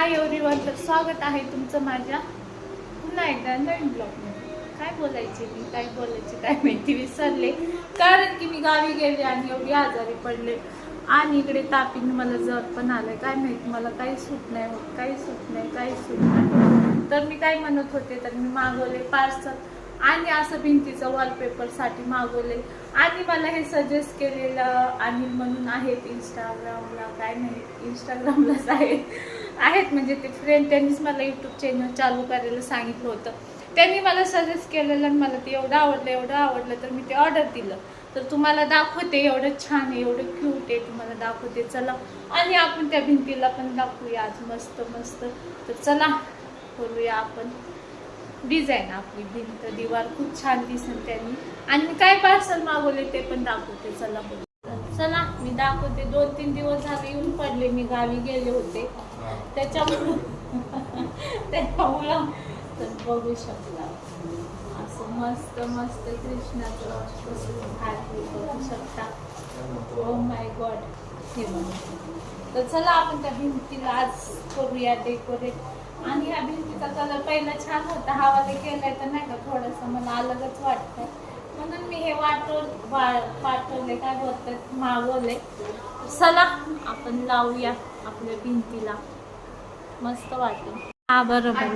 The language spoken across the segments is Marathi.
हाय एव्हरीवन तर स्वागत आहे तुमचं माझ्या पुन्हा एकदा नवीन ब्लॉगमध्ये काय बोलायचे मी? काय बोलायचे? काय माहिती? विसरले. कारण की मी गावी गेले आणि एवढी आजारी पडले. आणि इकडे तापीने मला जर पण आलं काय माहिती? मला काही सूट नाही होत. काही सूट नाही काही सूट नाही. तर मी काय म्हणत होते? तर मी मागवले पार्सल आणि असं भिंतीचं वॉलपेपरसाठी मागवले. आणि मला हे सजेस्ट केलेलं अनिल म्हणून आहेत इंस्टाग्रामला काय नाही इंस्टाग्रामलाच आहेत. आहेत म्हणजे ते फ्रेंड त्यांनीच मला यूट्यूब चॅनल चालू करायला सांगितलं होतं. त्यांनी मला सजेस्ट केलेलं आणि मला ते एवढं आवडलं एवढं आवडलं तर मी ते ऑर्डर दिलं. तर तुम्हाला दाखवते एवढं छान आहे एवढं क्यूट आहे तुम्हाला दाखवते. चला आणि आपण त्या भिंतीला पण दाखवूया आज मस्त मस्त. तर चला बोलूया आपण. डिझाईन आपली भिंत दिवार खूप छान दिसेल त्यांनी. आणि काय पार्सल मागवले ते पण दाखवते. चला बोलू दाखवते. दोन तीन दिवस झाले येऊन पडले. मी गावी गेले होते. त्याच्यामुळं त्याच्यामुळं तर बघू शकता. असं मस्त मस्त कृष्णाचं कसं बघू शकता. ओ माय गॉड हे बघा. तर चला आपण त्या भिंतीला आज करूया डेकोरेट आणि ह्या भिंतीचा कलर पहिला छान होता. हा वाला केलाय तर नाही का? थोडंसं मला अलगच वाटतंय. म्हणून मी हे वाटव वा- पाठवले काय बोलतात मागवले. चला आपण लावूया आपल्या भिंतीला. मस्त वाटेल. हा बरोबर.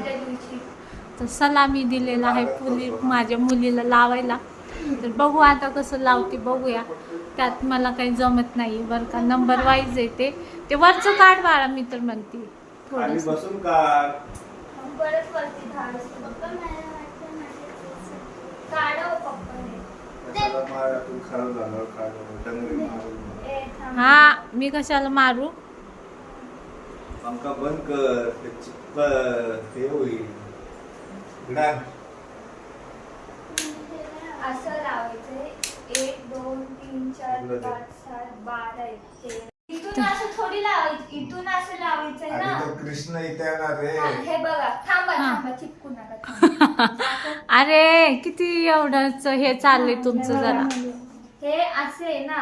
तर सलामी दिलेला आहे मुली माझ्या मुलीला लावायला. तर बघू आता कसं लावते बघूया. त्यात मला काही जमत नाही बरं का. नंबर वाईज आहे ते. ते वरचं काढ बाळा मी तर म्हणते. खाली हा मी कशाला मारू? पंखा बंद कर. ते हे होईल. असं लावायचं. एक दोन तीन चार. पाच सात बारा. इथून असं थोडी लावायचं. इथून असं लावायचंय अरे ना कृष्ण इथे येणार रे. हा, बघा. थांबा. थांबा. चिपकू नका. थांबा. अरे किती एवढंच हे चाललंय तुमचं जरा. हे असे आहे ना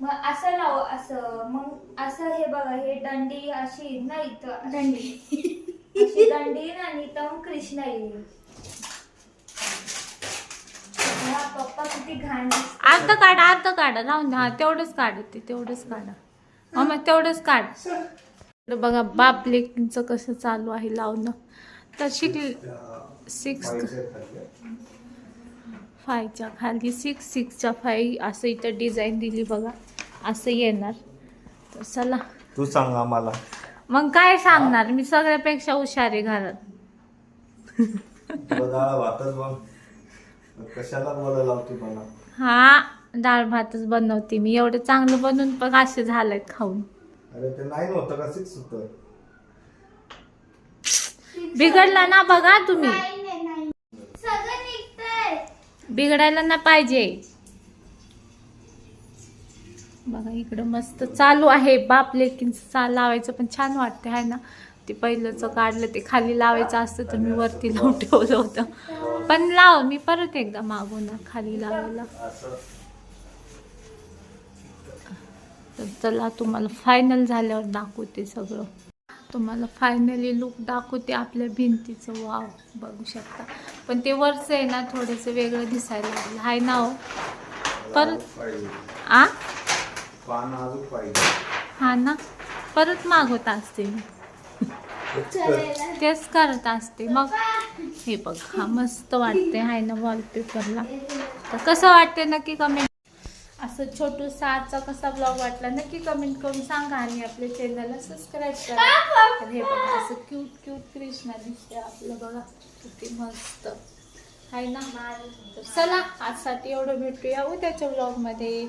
मग असं लाव असं मग असं हे बघा हे दंडी अशी ना इथं दंडी. अशी दंडी ना आणि इथं मग कृष्ण येईल हा, पप्पा किती घाण दिसते. अर्ध काढा अर्ध काढा राहून द्या. हा तेवढंच काढ ते तेवढंच काढा. मग तेवढंच काढ. इकडं बघा बाप लेकींचं कसं चालू आहे लावणं. तर शिकली. सिक्स. फायच्या खाली सिक्स सिक्सच्या फाय असं इथं डिझाईन दिली बघा. असं येणार. तर चला. तू सांग आम्हाला मग काय सांगणार? मी सगळ्यापेक्षा हुशार आहे घरात डाळ भातच मग मग कशाला बोलायला लावते मला? हा डाळ भातच बनवते मी. एवढं चांगलं बनवून पण असे झालंय खाऊन. अरे ते नाही होतं का? सिक्स होतं. बिघडला ना बघा तुम्ही नाही नाही नाही सगळं निघतंय बिघडायला ना पाहिजे. बघा इकडं मस्त चालू आहे. बाप लेकींचं चा लावायचं पण छान वाटते आहे ना? ते पहिलंच काढलं ते खाली लावायचं असतं तर मी वरती लावून ठेवलं होतं. पण लाव मी परत एकदा मागवणार खाली लावायला. तर चला तुम्हाला फायनल झाल्यावर दाखवते सगळं. तुम्हाला फायनली लुक दाखवते आपल्या भिंतीचं. वाव बघू शकता. पण ते वरचं आहे ना थोडंसं वेगळं दिसायला लागलं. आहे ना हो? परत आ? हा ना? परत मागवत असते मी. तेच करत असते. मग हे बघ हा मस्त वाटते हाय ना वॉलपेपरला तर कसं वाटते नक्की कमेंट असं छोटूसा आजचा कसा ब्लॉग वाटला नक्की कमेंट करून सांगा आणि आपल्या चॅनलला सबस्क्राईब करा. तर हे बघा असं क्यूट क्यूट कृष्णा दिसते आपलं बघा किती मस्त. आहे ना? तर चला आजसाठी एवढं भेटूया उद्याच्या ब्लॉगमध्ये